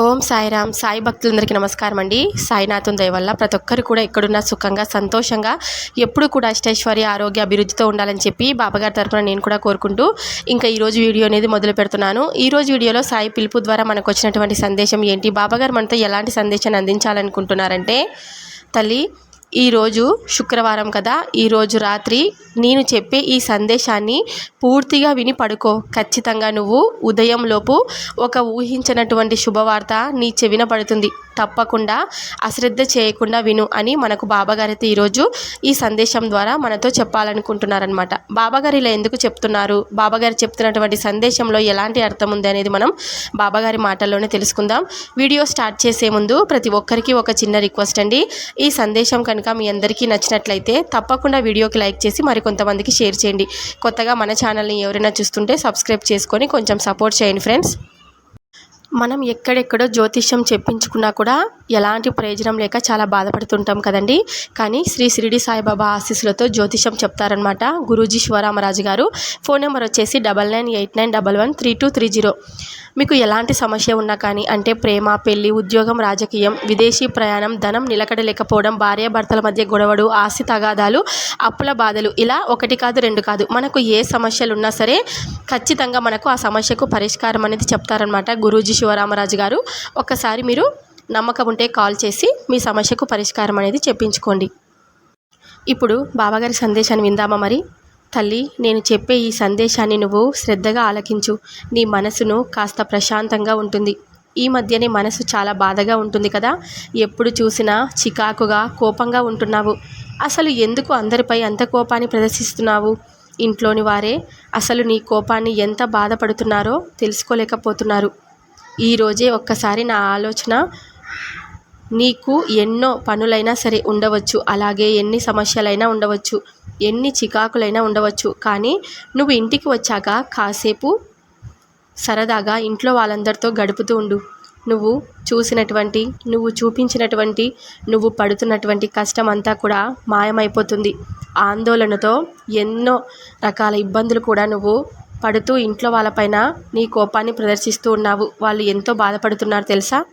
ఓం సాయిరామ్ సాయి భక్తులందరికీ నమస్కారం అండి. సాయినాథం దయ వల్ల ప్రతి ఒక్కరు కూడా ఎక్కడున్నా సుఖంగా సంతోషంగా ఎప్పుడు కూడా అష్టైశ్వర్య ఆరోగ్య అభివృద్ధితో ఉండాలని చెప్పి బాబాగారి తరపున నేను కూడా కోరుకుంటూ ఇంకా ఈరోజు వీడియో అనేది మొదలు పెడుతున్నాను. ఈరోజు వీడియోలో సాయి పిలుపు ద్వారా మనకు వచ్చినటువంటి సందేశం ఏంటి? బాబాగారు మనతో ఎలాంటి సందేశాన్ని అందించాలనుకుంటున్నారంటే తల్లి ఈరోజు శుక్రవారం కదా ఈరోజు రాత్రి నేను చెప్పే ఈ సందేశాన్ని పూర్తిగా విని పడుకో. ఖచ్చితంగా నువ్వు ఉదయంలోపు ఒక ఊహించినటువంటి శుభవార్త నీ చెవిన పడుతుంది. తప్పకుండా అశ్రద్ధ చేయకుండా విను అని మనకు బాబాగారు అయితే ఈరోజు ఈ సందేశం ద్వారా మనతో చెప్పాలనుకుంటున్నారనమాట బాబాగారు ఇలా ఎందుకు చెప్తున్నారు? బాబాగారు చెప్తున్నటువంటి సందేశంలో ఎలాంటి అర్థం ఉంది అనేది మనం బాబాగారి మాటల్లోనే తెలుసుకుందాం. వీడియో స్టార్ట్ చేసే ముందు ప్రతి ఒక్కరికి ఒక చిన్న రిక్వెస్ట్ అండి. ఈ సందేశం కనుక మీ అందరికీ నచ్చినట్లయితే తప్పకుండా వీడియోకి లైక్ చేసి మరికొంతమందికి షేర్ చేయండి. కొత్తగా మన ఛానల్ని ఎవరైనా చూస్తుంటే సబ్స్క్రైబ్ చేసుకొని కొంచెం సపోర్ట్ చేయండి ఫ్రెండ్స్. మనం ఎక్కడెక్కడో జ్యోతిష్యం చెప్పించుకున్నా కూడా ఎలాంటి ప్రయోజనం లేక చాలా బాధపడుతుంటాం కదండి. కానీ శ్రీ షిరిడి సాయిబాబా ఆశీస్సులతో జ్యోతిష్యం చెప్తారనమాట గురూజీ శివరామరాజు గారు. ఫోన్ నెంబర్ వచ్చేసి double nine eight nine double one three two three zero. మీకు ఎలాంటి సమస్య ఉన్నా కానీ అంటే ప్రేమ పెళ్ళి ఉద్యోగం రాజకీయం విదేశీ ప్రయాణం ధనం నిలకడలేకపోవడం భార్యాభర్తల మధ్య గొడవడు ఆస్తి తగాదాలు అప్పుల బాధలు ఇలా ఒకటి కాదు రెండు కాదు. మనకు ఏ సమస్యలు ఉన్నా సరే ఖచ్చితంగా మనకు ఆ సమస్యకు పరిష్కారం అనేది చెప్తారనమాట గురూజీ శివరామరాజు గారు ఒక్కసారి మీరు నమ్మకం ఉంటే కాల్ చేసి మీ సమస్యకు పరిష్కారం అనేది చెప్పించుకోండి. ఇప్పుడు బాబాగారి సందేశాన్ని విందామా మరి? తల్లి నేను చెప్పే ఈ సందేశాన్ని నువ్వు శ్రద్ధగా ఆలకించు. నీ మనసును కాస్త ప్రశాంతంగా ఉంటుంది. ఈ మధ్యనే మనసు చాలా బాధగా ఉంటుంది కదా? ఎప్పుడు చూసినా చికాకుగా కోపంగా ఉంటున్నావు. అసలు ఎందుకు అందరిపై అంత కోపాన్ని ప్రదర్శిస్తున్నావు? ఇంట్లోని వారే అసలు నీ కోపాన్ని ఎంత బాధపడుతున్నారో తెలుసుకోలేకపోతున్నారు. ఈరోజే ఒక్కసారి నా ఆలోచన నీకు ఎన్నో పనులైనా సరే ఉండవచ్చు. అలాగే ఎన్ని సమస్యలైనా ఉండవచ్చు. ఎన్ని చికాకులైనా ఉండవచ్చు. కానీ నువ్వు ఇంటికి వచ్చాక కాసేపు సరదాగా ఇంట్లో వాళ్ళందరితో గడుపుతూ ఉండు. నువ్వు చూసినటువంటి నువ్వు చూపించినటువంటి నువ్వు పడుతున్నటువంటి కష్టం అంతా కూడా మాయమైపోతుంది. ఆందోళనతో ఎన్నో రకాల ఇబ్బందులు కూడా నువ్వు పడుతూ ఇంట్లో వాళ్ళపైన నీ కోపాన్ని ప్రదర్శిస్తూ ఉన్నావు. వాళ్ళు ఎంతో బాధపడుతున్నారు తెలుసా?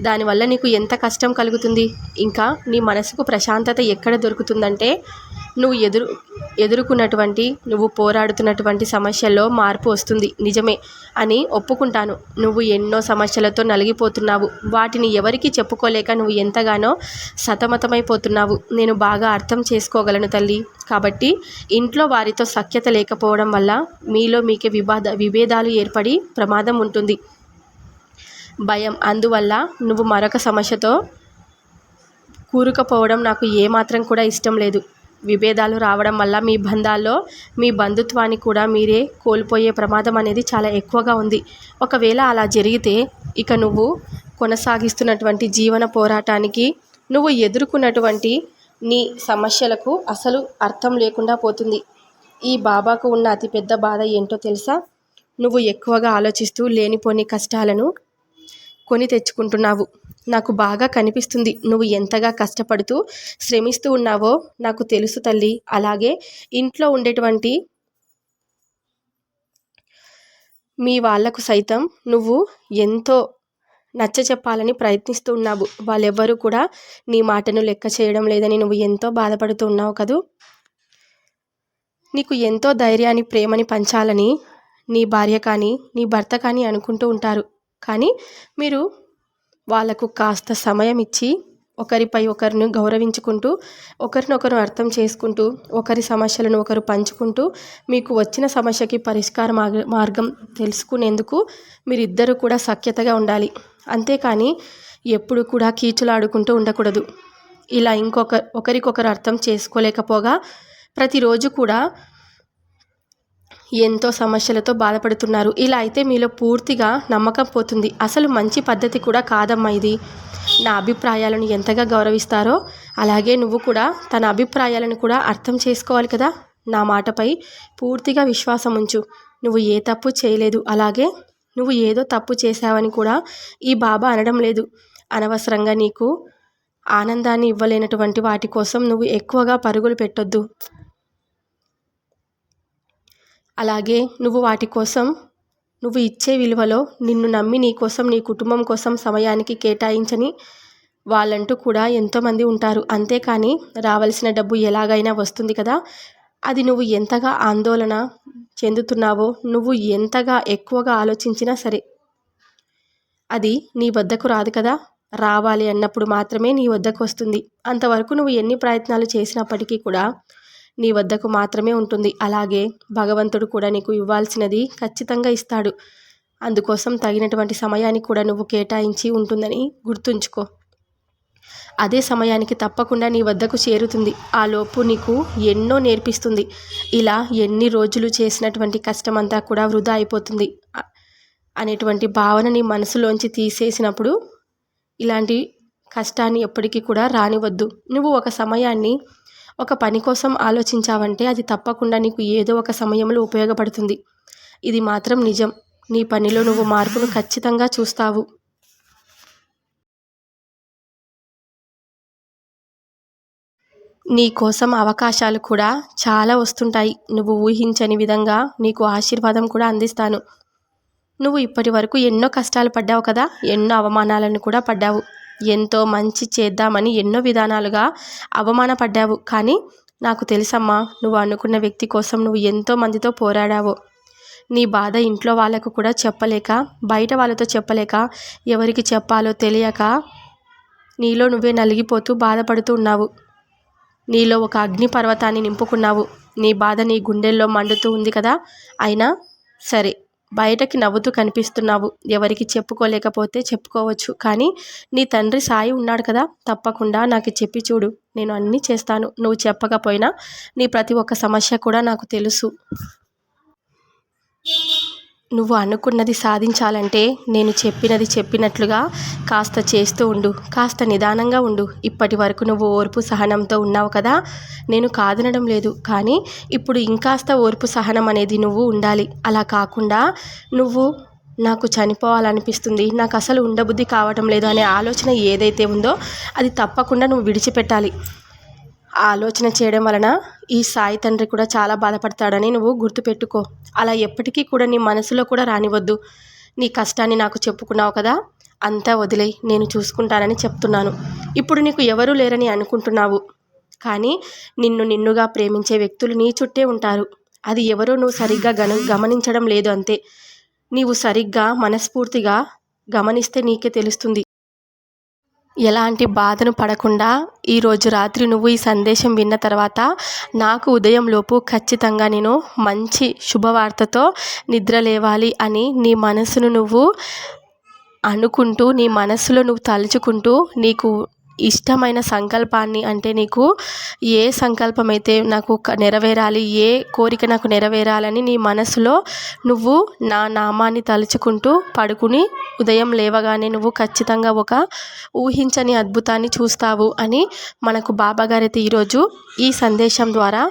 దానివల్ల నీకు ఎంత కష్టం కలుగుతుంది? ఇంకా నీ మనసుకు ప్రశాంతత ఎక్కడ దొరుకుతుందంటే నువ్వు ఎదురు ఎదుర్కొన్నటువంటి నువ్వు పోరాడుతున్నటువంటి సమస్యల్లో మార్పు వస్తుంది. నిజమే అని ఒప్పుకుంటాను. నువ్వు ఎన్నో సమస్యలతో నలిగిపోతున్నావు. వాటిని ఎవరికి చెప్పుకోలేక నువ్వు ఎంతగానో సతమతమైపోతున్నావు. నేను బాగా అర్థం చేసుకోగలను తల్లి. కాబట్టి ఇంట్లో వారితో సఖ్యత లేకపోవడం వల్ల మీలో మీకే వివాద విభేదాలు ఏర్పడి ప్రమాదం ఉంటుంది. భయం. అందువల్ల నువ్వు మరొక సమస్యతో కూరుకపోవడం నాకు ఏమాత్రం కూడా ఇష్టం లేదు. విభేదాలు రావడం వల్ల మీ బంధాల్లో మీ బంధుత్వాన్ని కూడా మీరే కోల్పోయే ప్రమాదం అనేది చాలా ఎక్కువగా ఉంది. ఒకవేళ అలా జరిగితే ఇక నువ్వు కొనసాగిస్తున్నటువంటి జీవన పోరాటానికి నువ్వు ఎదుర్కొన్నటువంటి నీ సమస్యలకు అసలు అర్థం లేకుండా పోతుంది. ఈ బాబాకు ఉన్న అతిపెద్ద బాధ ఏంటో తెలుసా? నువ్వు ఎక్కువగా ఆలోచిస్తూ లేనిపోని కష్టాలను కొని తెచ్చుకుంటున్నావు. నాకు బాగా కనిపిస్తుంది. నువ్వు ఎంతగా కష్టపడుతూ శ్రమిస్తూ ఉన్నావో నాకు తెలుసు తల్లి. అలాగే ఇంట్లో ఉండేటువంటి మీ వాళ్ళకు సైతం నువ్వు ఎంతో నచ్చ చెప్పాలని ప్రయత్నిస్తూ ఉన్నావు. వాళ్ళెవ్వరూ కూడా నీ మాటను లెక్క చేయడం లేదని నువ్వు ఎంతో బాధపడుతూ ఉన్నావు కదూ? నీకు ఎంతో ధైర్యాన్ని ప్రేమని పంచాలని నీ భార్య కానీ నీ భర్త కానీ అనుకుంటూ ఉంటారు. కానీ మీరు వాళ్ళకు కాస్త సమయం ఇచ్చి ఒకరిపై ఒకరిని గౌరవించుకుంటూ ఒకరినొకరు అర్థం చేసుకుంటూ ఒకరి సమస్యలను ఒకరు పంచుకుంటూ మీకు వచ్చిన సమస్యకి పరిష్కార మార్గం తెలుసుకునేందుకు మీరిద్దరూ కూడా సఖ్యతగా ఉండాలి. అంతేకాని ఎప్పుడు కూడా కీచులాడుకుంటూ ఉండకూడదు. ఇలా ఇంకొక ఒకరికొకరు అర్థం చేసుకోలేకపోగా ప్రతిరోజు కూడా ఎంతో సమస్యలతో బాధపడుతున్నారు. ఇలా అయితే మీలో పూర్తిగా నమ్మకం పోతుంది. అసలు మంచి పద్ధతి కూడా కాదమ్మా ఇది. నా అభిప్రాయాలను ఎంతగా గౌరవిస్తారో అలాగే నువ్వు కూడా తన అభిప్రాయాలను కూడా అర్థం చేసుకోవాలి కదా. నా మాటపై పూర్తిగా విశ్వాసం ఉంచు. నువ్వు ఏ తప్పు చేయలేదు. అలాగే నువ్వు ఏదో తప్పు చేశావని కూడా ఈ బాబా అనడం లేదు. అనవసరంగా నీకు ఆనందాన్ని ఇవ్వలేనటువంటి వాటి కోసం నువ్వు ఎక్కువగా పరుగులు పెట్టొద్దు. అలాగే నువ్వు వాటి కోసం నువ్వు ఇచ్చే విలువలో నిన్ను నమ్మి నీ కోసం నీ కుటుంబం కోసం సమయానికి కేటాయించని వాళ్ళంటూ కూడా ఎంతోమంది ఉంటారు. అంతేకాని రావాల్సిన డబ్బు ఎలాగైనా వస్తుంది కదా. అది నువ్వు ఎంతగా ఆందోళన చెందుతున్నావో నువ్వు ఎంతగా ఎక్కువగా ఆలోచించినా సరే అది నీ వద్దకు రాదు కదా. రావాలి అన్నప్పుడు మాత్రమే నీ వద్దకు వస్తుంది. అంతవరకు నువ్వు ఎన్ని ప్రయత్నాలు చేసినప్పటికీ కూడా నీ వద్దకు మాత్రమే ఉంటుంది. అలాగే భగవంతుడు కూడా నీకు ఇవ్వాల్సినది ఖచ్చితంగా ఇస్తాడు. అందుకోసం తగినటువంటి సమయాన్ని కూడా నువ్వు కేటాయించి ఉంటుందని గుర్తుంచుకో. అదే సమయానికి తప్పకుండా నీ వద్దకు చేరుతుంది. ఆ లోపు నీకు ఎన్నో నేర్పిస్తుంది. ఇలా ఎన్ని రోజులు చేసినటువంటి కష్టమంతా కూడా వృధా అయిపోతుంది. అనేటువంటి భావన నీ మనసులోంచి తీసేసినప్పుడు ఇలాంటి కష్టాన్ని ఎప్పటికీ కూడా రానివద్దు. నువ్వు ఒక సమయాన్ని ఒక పని కోసం ఆలోచించావంటే అది తప్పకుండా నీకు ఏదో ఒక సమయంలో ఉపయోగపడుతుంది. ఇది మాత్రం నిజం. నీ పనిలో నువ్వు మార్పును ఖచ్చితంగా చూస్తావు. నీ కోసం అవకాశాలు కూడా చాలా వస్తుంటాయి. నువ్వు ఊహించని విధంగా నీకు ఆశీర్వాదం కూడా అందిస్తాను. నువ్వు ఇప్పటి వరకు ఎన్నో కష్టాలు పడ్డావు కదా? ఎన్నో అవమానాలను కూడా పడ్డావు. ఎంతో మంచి చేద్దామని ఎన్నో విధానాలుగా అవమానపడ్డావు. కానీ నాకు తెలుసమ్మా నువ్వు అనుకున్న వ్యక్తి కోసం నువ్వు ఎంతో మందితో పోరాడావు. నీ బాధ ఇంట్లో వాళ్ళకు కూడా చెప్పలేక బయట వాళ్ళతో చెప్పలేక ఎవరికి చెప్పాలో తెలియక నీలో నువ్వే నలిగిపోతూ బాధపడుతూ ఉన్నావు. నీలో ఒక అగ్ని పర్వతాన్ని నింపుకున్నావు. నీ బాధ నీ గుండెల్లో మండుతూ ఉంది కదా? అయినా సరే. బయటకి నవ్వుతూ కనిపిస్తున్నావు. ఎవరికి చెప్పుకోలేకపోతే చెప్పుకోవచ్చు. కానీ నీ తండ్రి సాయి ఉన్నాడు కదా తప్పకుండా నాకు చెప్పి చూడు. నేను అన్నీ చేస్తాను. నువ్వు చెప్పకపోయినా నీ ప్రతి ఒక్క సమస్య కూడా నాకు తెలుసు. నువ్వు అనుకున్నది సాధించాలంటే నేను చెప్పినది చెప్పినట్లుగా కాస్త చేస్తూ ఉండు కాస్త నిదానంగా ఉండు. ఇప్పటి వరకు నువ్వు ఓర్పు సహనంతో ఉన్నావు కదా? నేను కాదనడం లేదు కానీ ఇప్పుడు ఇంకాస్త ఓర్పు సహనం అనేది నువ్వు ఉండాలి. అలా కాకుండా నువ్వు నాకు చనిపోవాలనిపిస్తుంది నాకు అసలు ఉండబుద్ధి కావటం లేదు అనే ఆలోచన ఏదైతే ఉందో అది తప్పకుండా నువ్వు విడిచిపెట్టాలి. ఆలోచన చేయడం వలన ఈ సాయి తండ్రి కూడా చాలా బాధపడతాడని నువ్వు గుర్తుపెట్టుకో. అలా ఎప్పటికీ కూడా నీ మనసులో కూడా రానివద్దు. నీ కష్టాన్ని నాకు చెప్పుకున్నావు కదా అంతా వదిలే నేను చూసుకుంటానని చెప్తున్నాను. ఇప్పుడు నీకు ఎవరూ లేరని అనుకుంటున్నావు. కానీ నిన్ను నిన్నుగా ప్రేమించే వ్యక్తులు నీ చుట్టే ఉంటారు. అది ఎవరో నువ్వు సరిగ్గా గన గమనించడం లేదు అంతే. నీవు సరిగ్గా మనస్ఫూర్తిగా గమనిస్తే నీకే తెలుస్తుంది. ఎలాంటి బాధను పడకుండా ఈరోజు రాత్రి నువ్వు ఈ సందేశం విన్న తర్వాత నాకు ఉదయంలోపు ఖచ్చితంగా నేను మంచి శుభవార్తతో నిద్ర లేవాలి అని నీ మనసును నువ్వు అనుకుంటూ నీ మనసులో నువ్వు తలుచుకుంటూ నీకు ఇష్టమైన సంకల్పాన్ని అంటే నీకు ఏ సంకల్పం అయితే నాకు నెరవేరాలి ఏ కోరిక నాకు నెరవేరాలని నీ మనసులో నువ్వు నా నామాన్ని తలుచుకుంటూ పడుకుని ఉదయం లేవగానే నువ్వు ఖచ్చితంగా ఒక ఊహించని అద్భుతాన్ని చూస్తావు అని మనకు బాబాగారైతే ఈరోజు ఈ సందేశం ద్వారా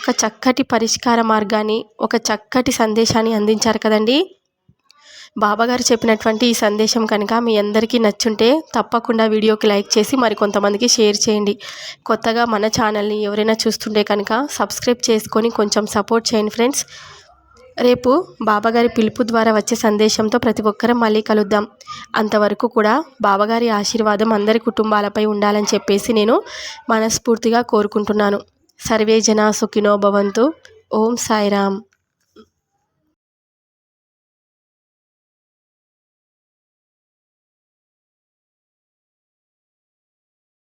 ఒక చక్కటి పరిష్కార మార్గాన్ని ఒక చక్కటి సందేశాన్ని అందించారు కదండి? బాబాగారు చెప్పినటువంటి ఈ సందేశం కనుక మీ అందరికీ నచ్చుంటే తప్పకుండా వీడియోకి లైక్ చేసి మరి కొంతమందికి షేర్ చేయండి. కొత్తగా మన ఛానల్ని ఎవరైనా చూస్తుంటే కనుక సబ్స్క్రైబ్ చేసుకొని కొంచెం సపోర్ట్ చేయండి ఫ్రెండ్స్. రేపు బాబాగారి పిలుపు ద్వారా వచ్చే సందేశంతో ప్రతి ఒక్కరం మళ్ళీ కలుద్దాం. అంతవరకు కూడా బాబాగారి ఆశీర్వాదం అందరి కుటుంబాలపై ఉండాలని చెప్పేసి నేను మనస్ఫూర్తిగా కోరుకుంటున్నాను. సర్వే జన సుఖినో భవంతు. ఓం సాయిరామ్.